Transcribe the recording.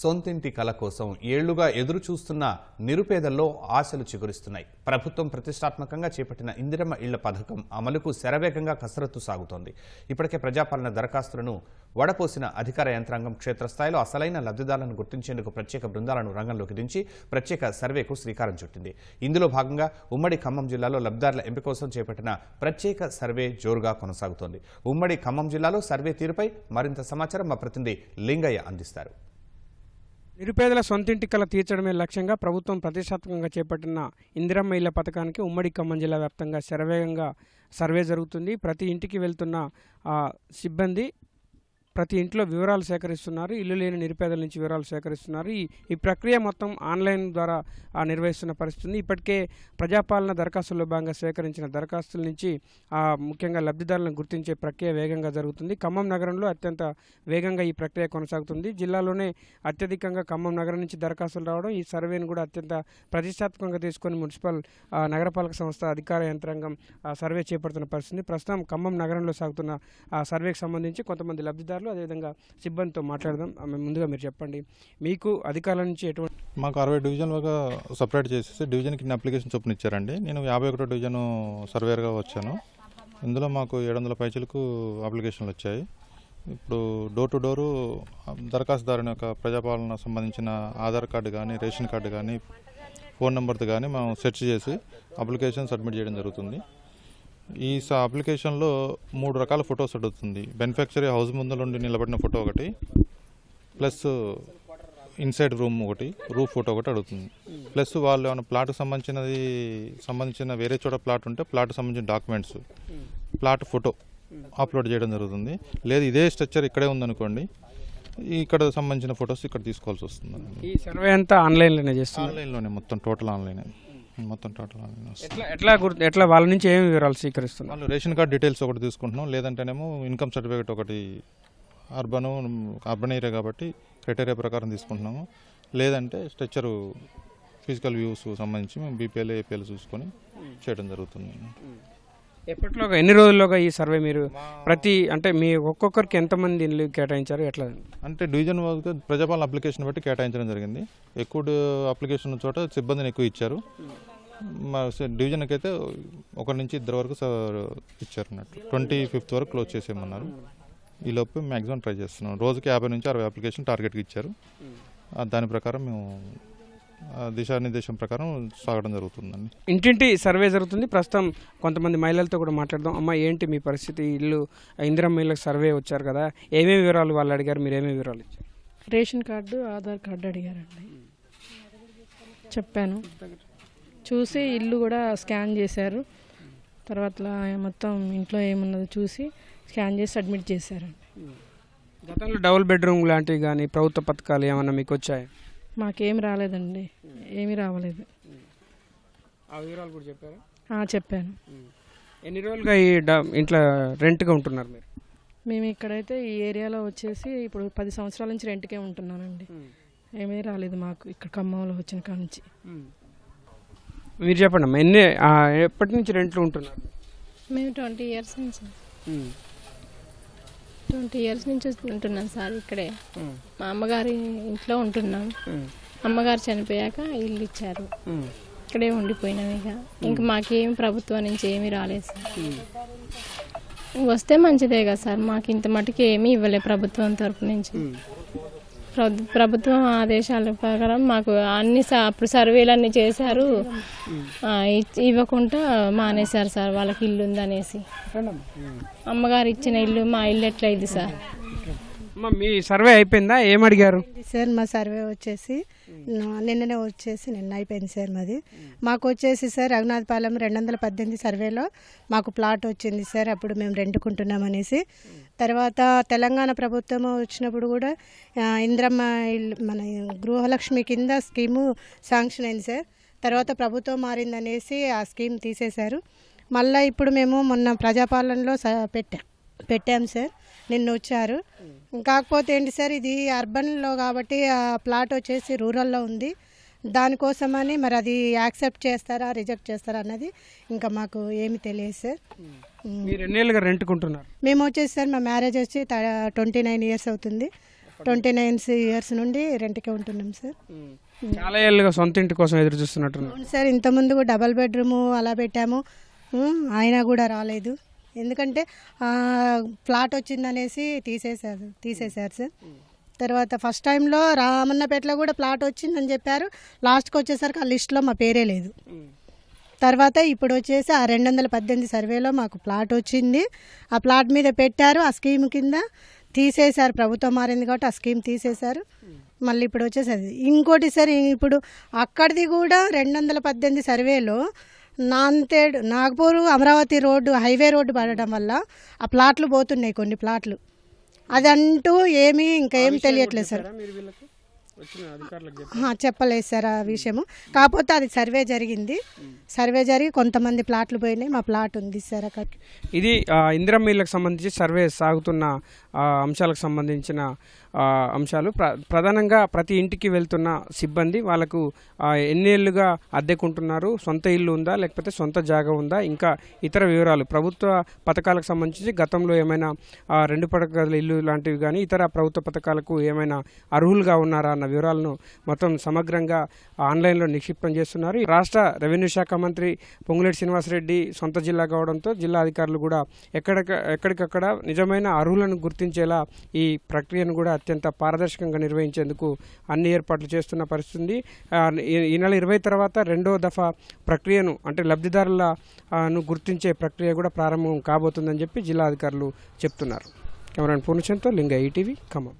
సొంతింటి కల కోసం ఏళ్ళుగా ఎదురు చూస్తున్న నిరుపేదల్లో ఆశలు చిగురిస్తున్నాయి. ప్రభుత్వం ప్రతిష్టాత్మకంగా చేపట్టిన ఇందిరమ్మ ఇళ్ళ పథకం అమలుకు శరవేగంగా కసరత్తు సాగుతోంది. ఇప్పటికే ప్రజాపాలన దరఖాస్తులను వడపోసిన అధికార యంత్రాంగం క్షేత్రస్థాయిలో అసలైన లబ్ధిదారులను గుర్తించేందుకు ప్రత్యేక బృందాలను రంగంలోకి దించి ప్రత్యేక సర్వేకు శ్రీకారం చుట్టింది. ఇందులో భాగంగా ఉమ్మడి ఖమ్మం జిల్లాలో లబ్ధిదారుల ఎంపిక కోసం చేపట్టిన ప్రత్యేక సర్వే జోరుగా కొనసాగుతోంది. ఉమ్మడి ఖమ్మం జిల్లాలో సర్వే తీరుపై మరింత సమాచారం మా ప్రతినిధి లింగయ్య అందిస్తారు. నిరుపేదల సొంతింటి కళ తీర్చడమే లక్ష్యంగా ప్రభుత్వం ప్రతిష్టాత్మకంగా చేపట్టిన ఇందిరమ్మ ఇళ్ళ పథకానికి ఉమ్మడి ఖమ్మం జిల్లా వ్యాప్తంగా శరవేగంగా సర్వే జరుగుతుంది. ప్రతి ఇంటికి వెళ్తున్న ఆ, సిబ్బంది ప్రతి ఇంట్లో వివరాలు సేకరిస్తున్నారు. ఇల్లు లేని నిరుపేదల నుంచి వివరాలు సేకరిస్తున్నారు. ఈ ఈ ప్రక్రియ మొత్తం ఆన్లైన్ ద్వారా నిర్వహిస్తున్న పరిస్థితి ఇప్పటికే ప్రజాపాలన దరఖాస్తుల్లో భాగంగా సేకరించిన దరఖాస్తుల నుంచి ఆ, ముఖ్యంగా లబ్ధిదారులను గుర్తించే ప్రక్రియ వేగంగా జరుగుతుంది. ఖమ్మం నగరంలో అత్యంత వేగంగా ఈ ప్రక్రియ కొనసాగుతుంది. జిల్లాలోనే అత్యధికంగా ఖమ్మం నగరం నుంచి దరఖాస్తులు రావడం ఈ సర్వేను కూడా అత్యంత ప్రతిష్టాత్మకంగా తీసుకొని మున్సిపల్ నగరపాలక సంస్థ అధికార యంత్రాంగం సర్వే చేపడుతున్న పరిస్థితి ప్రస్తుతం ఖమ్మం నగరంలో సాగుతున్న ఆ సర్వేకి సంబంధించి కొంతమంది లబ్ధిదారులు అదేవిధంగా సిబ్బందితో మాట్లాడదాం. ముందుగా మీరు చెప్పండి. మీకు అధికారుల నుంచి ఎటువంటి మాకు అరవై డివిజన్ డివిజన్లుగా సపరేట్ చేసేసి డివిజన్కి అప్లికేషన్ చొప్పున ఇచ్చారండి. నేను యాభై ఒకటో డివిజన్ సర్వేర్గా వచ్చాను. ఇందులో మాకు ఏడు వందల పైచలకు అప్లికేషన్లు వచ్చాయి. ఇప్పుడు డోర్ టు డోరు దరఖాస్తుదారుని యొక్క ప్రజాపాలన సంబంధించిన ఆధార్ కార్డు కానీ రేషన్ కార్డు కానీ ఫోన్ నెంబర్తో కానీ మనం సెర్చ్ చేసి అప్లికేషన్ సబ్మిట్ చేయడం జరుగుతుంది. ఈ స అప్లికేషన్లో మూడు రకాల ఫొటోస్ అడుగుతుంది. బెనిఫిషరీ హౌస్ ముందు నుండి నిలబడిన ఫోటో ఒకటి ప్లస్ ఇన్సైడ్ రూమ్ ఒకటి రూఫ్ ఫోటో ఒకటి అడుగుతుంది. ప్లస్ వాళ్ళు ఏమైనా ప్లాట్కి సంబంధించినది సంబంధించిన వేరే చోట ప్లాట్ ఉంటే ప్లాట్కి సంబంధించిన డాక్యుమెంట్స్ ప్లాట్ ఫోటో అప్లోడ్ చేయడం జరుగుతుంది. లేదు ఇదే స్ట్రక్చర్ ఇక్కడే ఉందనుకోండి ఇక్కడ సంబంధించిన ఫొటోస్ ఇక్కడ తీసుకోవాల్సి వస్తుంది ఈ సర్వే అంతా ఆన్లైన్లోనే చేస్తున్నారు? ఆన్లైన్లోనే మొత్తం టోటల్ ఆన్లైన్. మొత్తం టోటల్ ఎట్లా ఎట్లా గుర్తు ఎట్లా వాళ్ళ నుంచి ఏమి వివరాలు స్వీకరిస్తున్నారు? వాళ్ళు రేషన్ కార్డ్ డీటెయిల్స్ ఒకటి తీసుకుంటున్నాం లేదంటేనేమో ఇన్కమ్ సర్టిఫికేట్ ఒకటి అర్బన్ అర్బన్ ఏరియా కాబట్టి క్రైటీరియా ప్రకారం తీసుకుంటున్నాము. లేదంటే స్ట్రక్చర్ ఫిజికల్ వ్యూస్ సంబంధించి మేము బీపీఎల్ ఏపీఎల్ చూసుకొని చేయడం జరుగుతుంది. ఎప్పటిలోగా ఎన్ని రోజుల్లోగా ఈ సర్వే మీరు ప్రతి అంటే మీ ఒక్కొక్కరికి ఎంతమంది ఇల్లు కేటాయించారు ఎట్లా? అంటే డివిజన్ వైజ్గా ప్రజాపాలన అప్లికేషన్ బట్టి కేటాయించడం జరిగింది. ఎక్కువ అప్లికేషన్ చోట సిబ్బందిని ఎక్కువ ఇచ్చారు. మా డివిజన్కి అయితే ఒకరి నుంచి ఇద్దరు వరకు ఇచ్చారు అన్నట్టు. ట్వంటీ ఫిఫ్త్ వరకు క్లోజ్ చేసేయమన్నారు. ఈ లోపు మ్యాక్సిమం ట్రై చేస్తున్నాం. రోజుకి యాభై నుంచి అరవై అప్లికేషన్ టార్గెట్కి ఇచ్చారు. దాని ప్రకారం మేము దిశానిర్దేశం ప్రకారం సాగడం జరుగుతుందండి. ఇంటింటి సర్వే జరుగుతుంది. ప్రస్తుతం కొంతమంది మహిళలతో కూడా మాట్లాడదాం. అమ్మ ఏంటి మీ పరిస్థితి? ఇల్లు ఇందిరమ్మ ఇళ్ళకి సర్వే వచ్చారు కదా. ఏమేమి వివరాలు వాళ్ళు అడిగారు? మీరు ఏమేమి వివరాలు ఇచ్చారు? రేషన్ కార్డు ఆధార్ కార్డు అడిగారండి. చెప్పాను. చూసి ఇల్లు కూడా స్కాన్ చేశారు. తర్వాత మొత్తం ఇంట్లో ఏమున్నదో చూసి స్కాన్ చేసి సబ్మిట్ చేశారండి. గతంలో డబుల్ బెడ్రూమ్ లాంటివి కానీ ప్రభుత్వ పథకాలు ఏమన్నా మీకు వచ్చాయి? మాకేం రాలేదండి. ఏమీ రావలేదు. ఆ వివరాలు కూడా చెప్పారా? ఆ, చెప్పాను. ఎన్ని రోజులుగా ఈ ఇంట్లో రెంట్గా ఉంటున్నారు మీరు? మేము ఇక్కడైతే ఈ ఏరియాలో వచ్చేసి ఇప్పుడు పది సంవత్సరాల నుంచి రెంట్కే ఉంటున్నానండి. ఏమీ రాలేదు మాకు ఇక్కడ ఖమ్మంలో వచ్చిన కాడ నుంచి. మీరు చెప్పండి అమ్మా ఎన్ని ఎప్పటి నుంచి రెంట్లు ఉంటున్నారు? మేము ట్వంటీ ఇయర్స్ నుంచి. ట్వంటీ ఇయర్స్ నుంచి ఉంటున్నాం సార్ ఇక్కడే. మా అమ్మగారి ఇంట్లో ఉంటున్నాం. అమ్మగారు చనిపోయాక ఇల్లు ఇచ్చారు. ఇక్కడే ఉండిపోయినాం ఇక. ఇంక మాకేం ప్రభుత్వం నుంచి ఏమీ రాలేదు సార్. వస్తే మంచిదే కదా సార్. మాకు ఇంత మటుకు ఏమీ ఇవ్వలే ప్రభుత్వం తరపు నుంచి. ప్రభుత్వం ఆదేశాల ప్రకారం మాకు అన్ని అప్పుడు సర్వేలు అన్ని చేశారు ఇవ్వకుండా మానేశారు సార్ వాళ్ళకి ఇల్లు ఉందనేసి అమ్మగారు ఇచ్చిన ఇల్లు మా ఇల్లు ఎట్లా ఇది సార్? అమ్మా మీ సర్వే అయిపోయిందా? ఏం అడిగారు? సార్ మా సర్వే వచ్చేసి నిన్ననే వచ్చేసి నిన్న అయిపోయింది సార్ మాది. మాకు వచ్చేసి సార్ రఘునాథపాలెం రెండు వందల పద్దెనిమిది సర్వేలో మాకు ప్లాట్ వచ్చింది సార్ అప్పుడు మేము రెంట్కుంటున్నాం అనేసి. తర్వాత తెలంగాణ ప్రభుత్వం వచ్చినప్పుడు కూడా ఇంద్రమ్మ ఇల్లు మన గృహలక్ష్మి కింద స్కీము శాంక్షన్ అయింది సార్. తర్వాత ప్రభుత్వం మారిందనేసి ఆ స్కీమ్ తీసేశారు. మళ్ళీ ఇప్పుడు మేము మొన్న ప్రజాపాలనలో పెట్టాం. పెట్టాం సార్. నిన్న వచ్చారు. కాకపోతే ఏంటి సార్ ఇది అర్బన్లో కాబట్టి ఆ ప్లాట్ వచ్చేసి రూరల్లో ఉంది. దానికోసమని మరి అది యాక్సెప్ట్ చేస్తారా రిజెక్ట్ చేస్తారా అన్నది ఇంకా మాకు ఏమి తెలియదు సార్. మీరు ఎన్నేళ్ళుగా రెంట్కుంటున్నారు? మేము వచ్చేసి సార్ మా మ్యారేజ్ వచ్చి ట్వంటీ నైన్ ఇయర్స్ అవుతుంది. ట్వంటీ నైన్ ఇయర్స్ నుండి రెంట్కే ఉంటున్నాం సార్. చాలా ఏళ్ళుగా సొంత ఇంటి కోసం ఎదురు చూస్తున్నట్టున్నారు. అవును సార్ ఇంతకుముందు డబల్ బెడ్రూము అలా పెట్టాము. అయినా కూడా రాలేదు. ఎందుకంటే ప్లాట్ వచ్చిందనేసి తీసేశారు తీసేశారు సార్. తర్వాత ఫస్ట్ టైంలో రామన్నపేటలో కూడా ప్లాట్ వచ్చిందని చెప్పారు. లాస్ట్కి వచ్చేసరికి ఆ లిస్ట్లో మా పేరే లేదు. తర్వాత ఇప్పుడు వచ్చేసి ఆ రెండు వందల పద్దెనిమిది సర్వేలో మాకు ప్లాట్ వచ్చింది. ఆ ప్లాట్ మీద పెట్టారు ఆ స్కీమ్ కింద తీసేశారు. ప్రభుత్వం మారింది కాబట్టి ఆ స్కీమ్ తీసేశారు. మళ్ళీ ఇప్పుడు వచ్చేసరి ఇంకోటి సరే ఇప్పుడు అక్కడిది కూడా రెండు వందల పద్దెనిమిది సర్వేలో Nanded Nagpur Amravati road highway road పడడం వల్ల ఆ ప్లాట్లు పోతున్నాయి కొన్ని ప్లాట్లు. అదంటూ ఏమీ ఇంకా ఏం తెలియట్లేదు సార్. మీరు వీళ్ళకి? వచ్చిన అధికారులకు ఆ, చెప్పలేదు సార్ ఆ విషయము. కాకపోతే అది సర్వే జరిగింది. సర్వే జరిగి కొంతమంది ప్లాట్లు పోయినాయి. మా ప్లాట్ ఉంది సార్ అక్కడ. ఇది ఆ, ఇందిరమ్మ ఇళ్ళకి సంబంధించి సర్వే సాగుతున్న ఆ, అంశాలకు సంబంధించిన అంశాలు. ప్ర ప్రధానంగా ప్రతి ఇంటికి వెళ్తున్న సిబ్బంది వాళ్ళకు ఎన్నేళ్ళుగా అద్దెకుంటున్నారు. సొంత ఇల్లు ఉందా లేకపోతే సొంత జాగా ఉందా? ఇంకా ఇతర వివరాలు. ప్రభుత్వ పథకాలకు సంబంధించి గతంలో ఏమైనా రెండు పడక గదుల ఇల్లు లాంటివి కానీ ఇతర ప్రభుత్వ పథకాలకు ఏమైనా అర్హులుగా ఉన్నారా అన్న వివరాలను మొత్తం సమగ్రంగా ఆన్లైన్లో నిక్షిప్తం చేస్తున్నారు. ఈ రాష్ట్ర రెవెన్యూ శాఖ మంత్రి పొంగులేటి శ్రీనివాసరెడ్డి సొంత జిల్లా కావడంతో జిల్లా అధికారులు కూడా ఎక్కడిక ఎక్కడికక్కడ నిజమైన అర్హులను గుర్తించేలా ఈ ప్రక్రియను కూడా అత్యంత పారదర్శకంగా నిర్వహించేందుకు అన్ని ఏర్పాట్లు చేస్తున్న పరిస్థితి ఈ- నెల ఇరవై తర్వాత రెండో దఫా ప్రక్రియను అంటే లబ్ధిదారుల ను గుర్తించే ప్రక్రియ కూడా ప్రారంభం కాబోతుందని చెప్పి జిల్లా అధికారులు చెప్తున్నారు. కెమెరాన్ పూర్ణచంద్తో లింగ ఈటీవీ ఖమ్మం.